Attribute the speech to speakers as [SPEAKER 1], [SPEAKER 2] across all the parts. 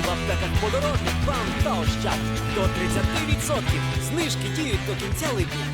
[SPEAKER 1] в аптеках подорожник вам та ощад до 30% знижки діють до кінця липня.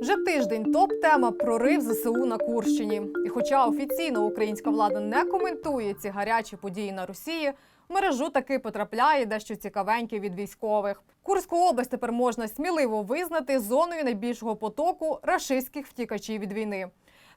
[SPEAKER 2] Вже тиждень топ-тема прорив ЗСУ на Курщині. І хоча офіційно українська влада не коментує ці гарячі події на Росії, в мережу таки потрапляє дещо цікавеньке від військових. Курську область тепер можна сміливо визнати зоною найбільшого потоку рашистських втікачів від війни.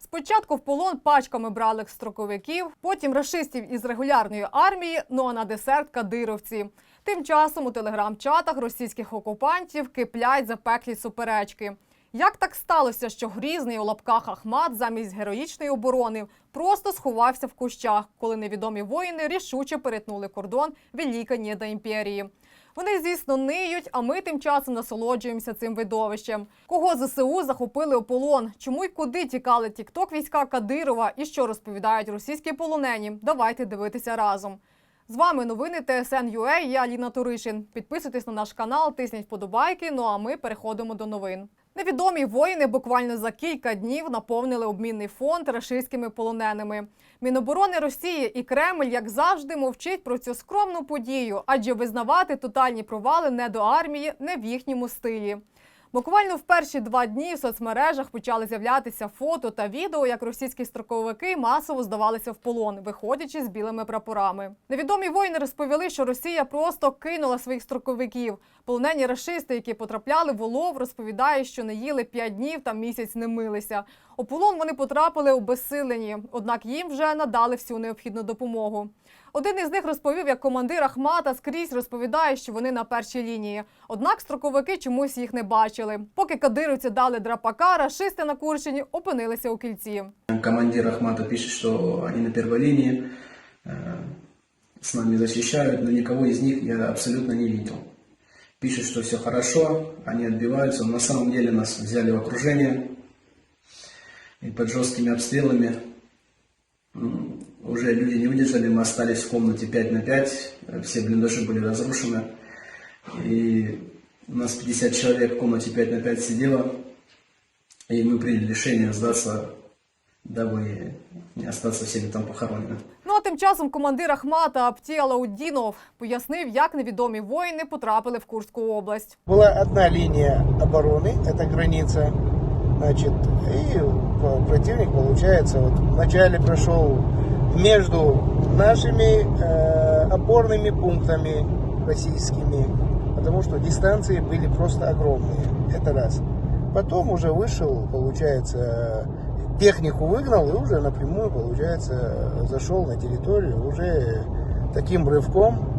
[SPEAKER 2] Спочатку в полон пачками брали строковиків, потім рашистів із регулярної армії, ну а на десерт кадировці. Тим часом у телеграм-чатах російських окупантів киплять запеклі суперечки. Як так сталося, що грізний у лапках Ахмат замість героїчної оборони просто сховався в кущах, коли невідомі воїни рішуче перетнули кордон Великої до імперії? Вони, звісно, ниють, а ми тим часом насолоджуємося цим видовищем. Кого ЗСУ захопили у полон? Чому й куди тікали тікток війська Кадирова і що розповідають російські полонені? Давайте дивитися разом. З вами новини ТСН.UA, я Ліна Туришин. Підписуйтесь на наш канал, тисніть вподобайки. Ну а ми переходимо до новин. Невідомі воїни буквально за кілька днів наповнили обмінний фонд рашистськими полоненими. Міноборони Росії і Кремль, як завжди, мовчить про цю скромну подію, адже визнавати тотальні провали не до армії не в їхньому стилі. Буквально в перші два дні в соцмережах почали з'являтися фото та відео, як російські строковики масово здавалися в полон, виходячи з білими прапорами. Невідомі воїни розповіли, що Росія просто кинула своїх строковиків. Полонені рашисти, які потрапляли в улов, розповідають, що не їли п'ять днів та місяць не милися. У полон вони потрапили у безсилені, однак їм вже надали всю необхідну допомогу. Один із них розповів, як командир Ахмата скрізь розповідає, що вони на першій лінії. Однак строковики чомусь їх не бачили. Поки кадировці дали драпака, рашисти на Курщині опинилися у кільці.
[SPEAKER 3] Командир Ахмата пишет, что они на первой линии, э, с нами защищают, но никого из них я абсолютно не видел. Пишет, что все хорошо, они отбиваются, но на самом деле нас взяли в окружение и под жесткими обстрелами м, уже люди не выдержали, мы остались в комнате 5 на 5, э, все блиндажи были разрушены, и у нас 50 человек в комнате 5 на 5 сидело, и мы приняли решение сдаться дабы не остаться всеми там похоронены.
[SPEAKER 2] Ну а тим часом командир Ахмата Апті Алаудінов пояснив, як невідомі воїни потрапили в Курську область.
[SPEAKER 4] Была одна линия обороны, это граница, Значит, и противник, получается, вот вначале прошел между нашими э, опорными пунктами российскими, потому что дистанции были просто огромные, это раз. Потом уже вышел, получается, технику выгнал и уже напрямую, получается, зашел на территорию уже таким рывком,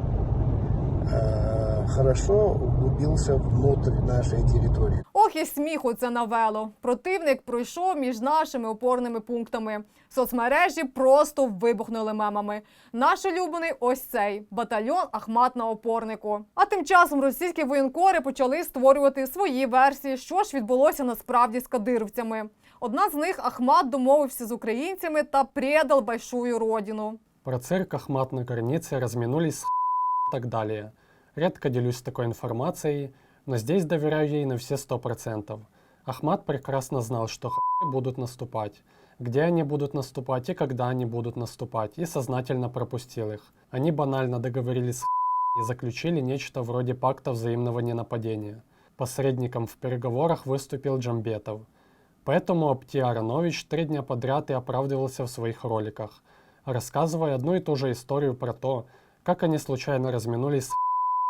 [SPEAKER 4] э, хорошо углубился внутрь нашей территории.
[SPEAKER 2] Ох, і сміху це навело. Противник пройшов між нашими опорними пунктами. Соцмережі просто вибухнули мемами. Наш улюблений ось цей батальйон Ахмат на опорнику. А тим часом російські воєнкори почали створювати свої версії, що ж відбулося насправді з кадировцями. Одна з них Ахмат домовився з українцями та предав большую родину.
[SPEAKER 5] Про цирк Ахмат на границе разминулись с так далее. Редко делюсь такой информацией, но здесь доверяю ей на все сто процентов. Ахмат прекрасно знал, что будут наступать, где они будут наступать и когда они будут наступать, и сознательно пропустил их. Они банально договорились с и заключили нечто вроде пакта взаимного ненападения. Посредником в переговорах выступил Джамбетов. Поэтому Апти Аронович три дня подряд и оправдывался в своих роликах, рассказывая одну и ту же историю про то, как они случайно разминулись с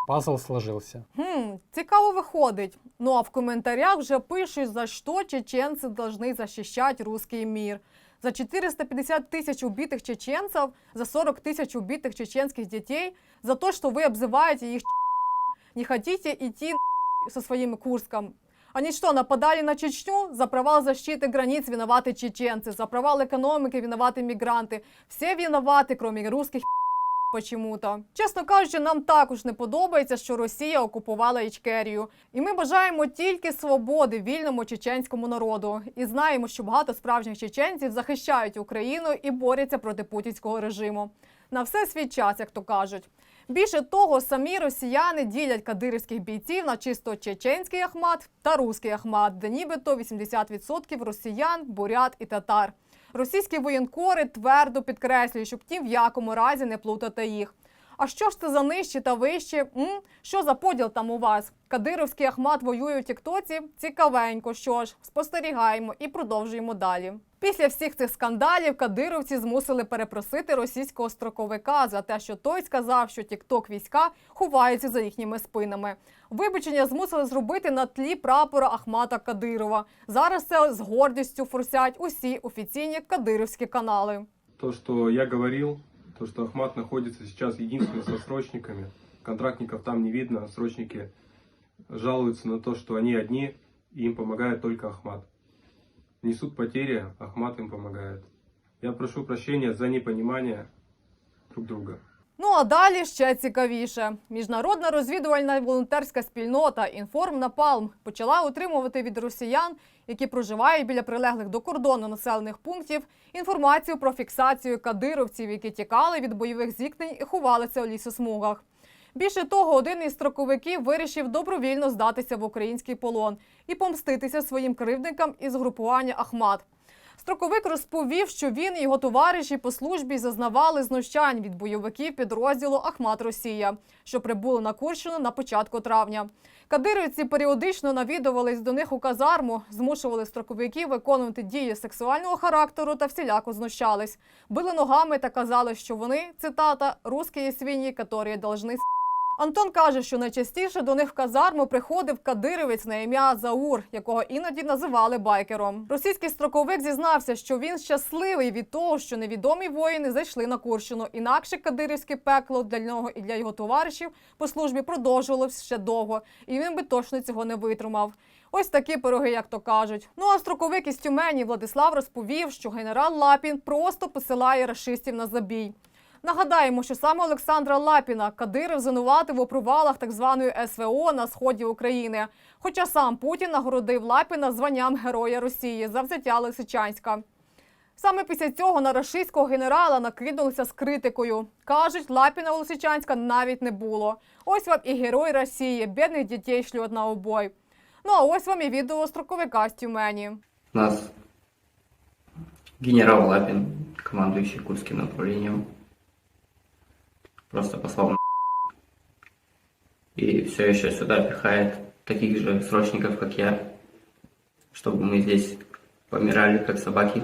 [SPEAKER 5] Пазл сложился.
[SPEAKER 2] Хм, цікаво виходить. Ну а в коментарях вже пишуть, за що чеченці должны захищати русский мир. За 450 тысяч убитых чеченцев, за 40 тысяч убитых чеченских детей, за то, что вы обзываете их не хотите идти со своим Курском. Они что, нападали на Чечню? За провал защиты границ виноваты чеченцы, за провал экономики виноваты мигранты. Все виноваты, кроме русских почему-то. Чесно кажучи, нам також не подобається, що Росія окупувала Ічкерію. І ми бажаємо тільки свободи вільному чеченському народу. І знаємо, що багато справжніх чеченців захищають Україну і борються проти путінського режиму. На все свій час, як то кажуть. Більше того, самі росіяни ділять кадирівських бійців на чисто чеченський Ахмат та руський Ахмат, де нібито 80% росіян, бурят і татар. Російські воєнкори твердо підкреслюють, щоб ті в якому разі не плутати їх. А що ж це за нижчі та вищі? М? Що за поділ там у вас? Кадировський Ахмат воює у Тіктоці? Цікавенько. Що ж, спостерігаємо і продовжуємо далі. Після всіх цих скандалів кадировці змусили перепросити російського строковика за те, що той сказав, що тікток війська ховаються за їхніми спинами. Вибачення змусили зробити на тлі прапора Ахмата Кадирова. Зараз це з гордістю форсять усі офіційні кадировські канали.
[SPEAKER 6] То, что я говорил, то, что Ахмат находится сейчас единственным со срочниками, контрактников там не видно, срочники жалуются на то, что они одни, и им помогает только Ахмат. Несут потери, Ахмат им помогает. Я прошу прощения за непонимание друг друга.
[SPEAKER 2] Ну а далі ще цікавіше. Міжнародна розвідувальна волонтерська спільнота Інформ Напалм почала отримувати від росіян, які проживають біля прилеглих до кордону населених пунктів, інформацію про фіксацію кадировців, які тікали від бойових зіткнень і ховалися у лісосмугах. Більше того, один із строковиків вирішив добровільно здатися в український полон і помститися своїм кривдникам із групування Ахмат. Строковик розповів, що він і його товариші по службі зазнавали знущань від бойовиків підрозділу Ахмат Росія, що прибули на Курщину на початку травня. Кадирівці періодично навідувались до них у казарму, змушували строковиків виконувати дії сексуального характеру та всіляко знущались. Били ногами та казали, що вони цитата «русські свині, які должны Антон каже, що найчастіше до них в казарму приходив кадировець на ім'я Заур, якого іноді називали байкером. Російський строковик зізнався, що він щасливий від того, що невідомі воїни зайшли на Курщину. Інакше кадирівське пекло для нього і для його товаришів по службі продовжувалось ще довго, і він би точно цього не витримав. Ось такі пироги, як то кажуть. Ну а строковик із Тюмені Владислав розповів, що генерал Лапін просто посилає рашистів на забій. Нагадаємо, що саме Олександра Лапіна Кадиров звинуватив у провалах так званої СВО на сході України. Хоча сам Путін нагородив Лапіна званням Героя Росії за взяття Лисичанська. Саме після цього на рашистського генерала накинулися з критикою. Кажуть, Лапіна у Лисичанська навіть не було. Ось вам і герой Росії, бідних дітей шлють на обой. Ну а ось вам і відео строковика з Тюмені.
[SPEAKER 7] Нас генерал Лапин, командующий Курским направлением, просто послал на и все еще сюда пихает таких же срочников, как я, чтобы мы здесь помирали, как собаки,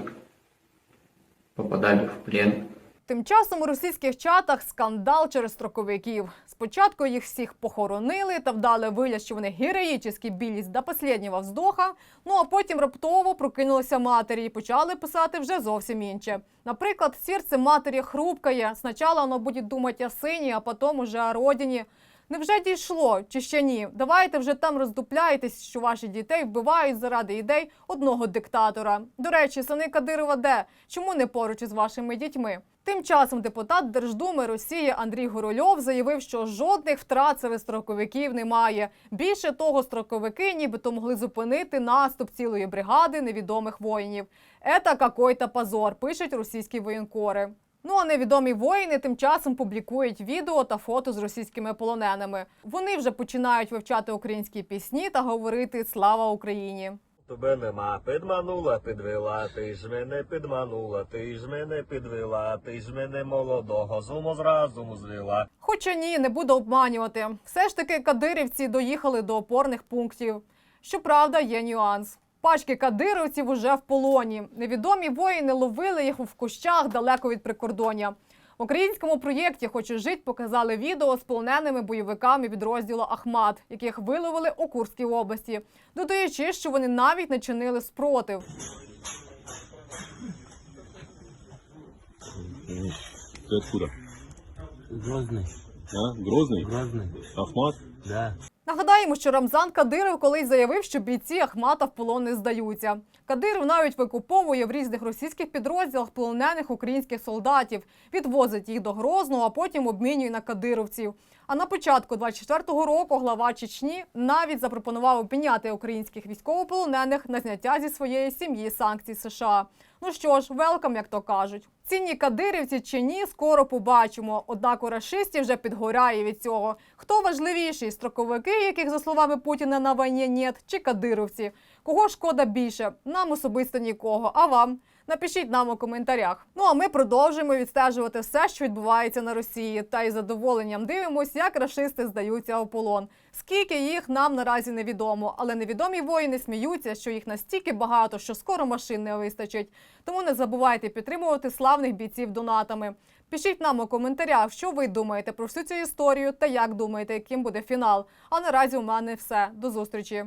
[SPEAKER 7] попадали в плен.
[SPEAKER 2] Тим часом у російських чатах скандал через строковиків. Спочатку їх всіх похоронили та вдали вигляд, що вони героїчні білість до останнього вздоха. Ну а потім раптово прокинулися матері і почали писати вже зовсім інше. Наприклад, серце матері хрупкає. Спочатку воно буде думати о сині, а потім уже о родині. Невже дійшло чи ще ні? Давайте вже там роздупляєтесь, що ваші дітей вбивають заради ідей одного диктатора. До речі, сини Кадирова де? Чому не поруч із вашими дітьми? Тим часом депутат Держдуми Росії Андрій Горольов заявив, що жодних втрат серед строковиків немає. Більше того, строковики нібито могли зупинити наступ цілої бригади невідомих воїнів. Ета какой-то позор, пишуть російські воєнкори. Ну а невідомі воїни тим часом публікують відео та фото з російськими полоненими. Вони вже починають вивчати українські пісні та говорити Слава Україні.
[SPEAKER 8] Тебе нема, підманула, підвела, ти ж мене підманула, ти ж мене підвела, ти ж мене молодого, з уму з разуму звела.
[SPEAKER 2] Хоча ні, не буду обманювати. Все ж таки кадирівці доїхали до опорних пунктів. Щоправда, є нюанс. Пачки кадировців уже в полоні. Невідомі воїни ловили їх в кущах далеко від прикордоння. В українському проєкті «Хочу жить» показали відео з полоненими бойовиками підрозділу Ахмат, яких виловили у Курській області, додаючи, що вони навіть не чинили спротив.
[SPEAKER 9] Ты откуда?
[SPEAKER 10] Грозный,
[SPEAKER 9] А? Грозный?
[SPEAKER 10] Грозный,
[SPEAKER 9] Ахмат?
[SPEAKER 10] да.
[SPEAKER 2] Нагадаємо, що Рамзан Кадиров колись заявив, що бійці Ахмата в полон не здаються. Кадиров навіть викуповує в різних російських підрозділах полонених українських солдатів, відвозить їх до Грозного, а потім обмінює на кадировців. А на початку 24-го року глава Чечні навіть запропонував обміняти українських військовополонених на зняття зі своєї сім'ї санкцій США. Ну що ж, велкам, як то кажуть. Цінні кадирівці чи ні, скоро побачимо. Однак у рашистів вже підгоряє від цього. Хто важливіший строковики, яких за словами Путіна на війні нет, чи кадировці? Кого шкода більше? Нам особисто нікого. А вам? Напишіть нам у коментарях. Ну а ми продовжуємо відстежувати все, що відбувається на Росії, та із задоволенням дивимось, як рашисти здаються у полон. Скільки їх нам наразі невідомо, але невідомі воїни сміються, що їх настільки багато, що скоро машин не вистачить. Тому не забувайте підтримувати славних бійців донатами. Пишіть нам у коментарях, що ви думаєте про всю цю історію та як думаєте, яким буде фінал. А наразі у мене все. До зустрічі.